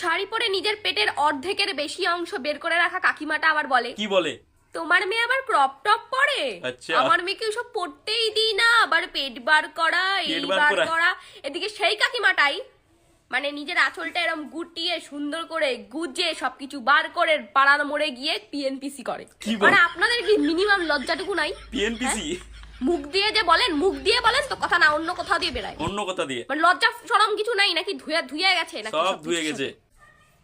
শাড়ি পরে নিজের পেটের অর্ধেকের বেশি অংশ বের করে রাখা কাকিমাটা আবার বলে কি বলে? তোমার মেয়ে আবার ক্রপ টপ পরে? আচ্ছা। আমার মেয়েকে সব পড়তেই দিই না? আবার পেট বার করা এই বার করা। এদিকে সেই কাকিমাটাই মানে নিজের আঁচলটা এরম গুটিয়ে সুন্দর করে গুজে সবকিছু বার করে পাড়ার মোড়ে গিয়ে পিএনপিসি করে। মানে আপনাদের কি মিনিমাম লজ্জাটুকু নাই? পিএনপিসি মুখ দিয়ে যে বলেন মুখ দিয়ে বলেন তো কথা অন্য কোথাও দিয়ে বেড়ায়। অন্য কথা দিয়ে। মানে লজ্জা সরম কিছু নাই নাকি ধুয়ে ধুয়ে গেছে নাকি সব ধুয়ে গেছে।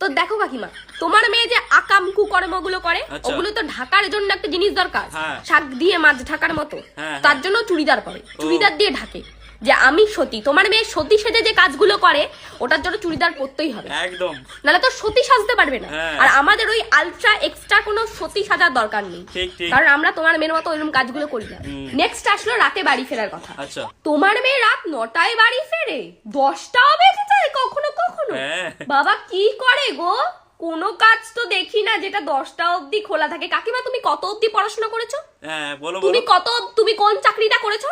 তো দেখো কাকিমা তোমার মেয়ে যে আকাম কুকর্মগুলো করে আচ্ছা। ওগুলো তো ঢাকার জন্য একটা জিনিস দরকার। হ্যাঁ। শাক দিয়ে মাছ ঢাকার মতো। হ্যাঁ, তার জন্য চুড়িদার পরে চুড়িদার দিয়ে ঢাকে। যে আমি সতী। তোমার মেয়ে সতী সেজে যে কাজগুলো করে ওটার জন্য চুড়িদার পরতেই হবে। একদম। নাহলে তো সতী সাজতে পারবে না। হ্যাঁ। আর আমাদের ওই আলট্রা এক্সট্রা কোনো সতী সাজার দরকার নেই। কারণ আমরা তোমার মেয়ের মতো ওইরকম কাজগুলো করি না। নেক্সট আসলো রাতে বাড়ি ফেরার কথা। আচ্ছা। তোমার মেয়ে রাত নটায় বাড়ি ফেরে দশটাও বেজে যায় কখনো কখনো। হ্যাঁ। বাবা কি করে গো? কোনো কাজ তো দেখি না যেটা দশটা অবধি খোলা থাকে। কাকিমা তুমি কত অবধি পড়াশোনা করেছ? হ্যাঁ বলো তুমি কত তুমি কোন চাকরিটা করেছ?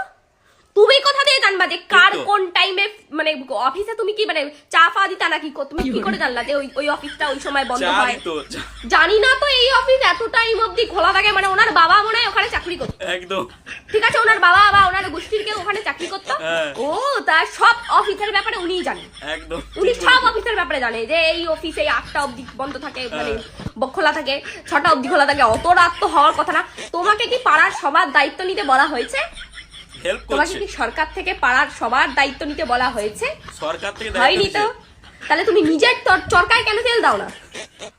তুমি কোথা দিয়ে জানবা যে কার কোন টাইমে মানে অফিসে তুমি কি মানে চা ফা দিতা নাকি? কো- তুমি কি করে জানলা যে ওই ওই অফিসটা ওই সময় বন্ধ হয়? জানি না তো এই অফিস এত টাইম অবধি খোলা থাকে মানে ওনার বাবা মনে হয় ওখানে চাকরি করতো। একদম। ঠিক আছে ওনার বাবা বা ওনার গোষ্ঠীর কেউ ওখানে চাকরি করতো? হ্যাঁ। ও তার সব অফিসের ব্যাপারে উনিই জানেন। একদম। উনি সব। অফিসের ব্যাপারে জানে যে এই অফিসে আটটা অবধি বন্ধ থাকে মানে ব- খোলা থাকে ছটা অবধি খোলা থাকে অত রাত তো হওয়ার কথা না। তোমাকে কি পাড়ার সবার দায়িত্ব নিতে বলা হয়েছে? হেল্প তোমাকে কি সরকার থেকে পাড়ার সবার দায়িত্ব নিতে বলা হয়েছে? সরকার থেকে হয়নি দায়িত্ব তো? তাহলে তুমি নিজের চরকায় কেন তেল দাও না?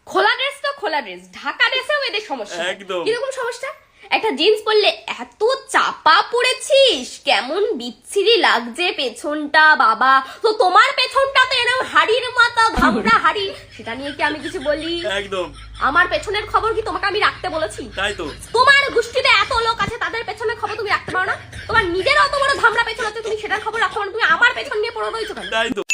খোলা ড্রেস তো খোলা ড্রেস ঢাকা ড্রেসেও এদের সমস্যা একদম। কীরকম সমস্যা? একটা জিন্স পরলে এত চাপা পড়েছিস কেমন বিচ্ছিরি লাগছে পেছনটা বাবা। তো তোমার পেছনটা তো এরকম হাড়ির মাথা ধামড়া হাড়ি। সেটা নিয়ে কি আমি কিছু বলি? একদম। আমার পেছনের খবর কি তোমাকে আমি রাখতে বলেছি? তাই তো। তোমার গোষ্ঠীতে এত লোক আছে তাদের পেছনের খবর তুমি রাখতে পারো না তোমার নিজের অত বড় ধামড়া পেছন আছে তুমি সেটার খবর রাখো না তুমি আমার পেছন নিয়ে পড়ে রয়েছো তাই তো।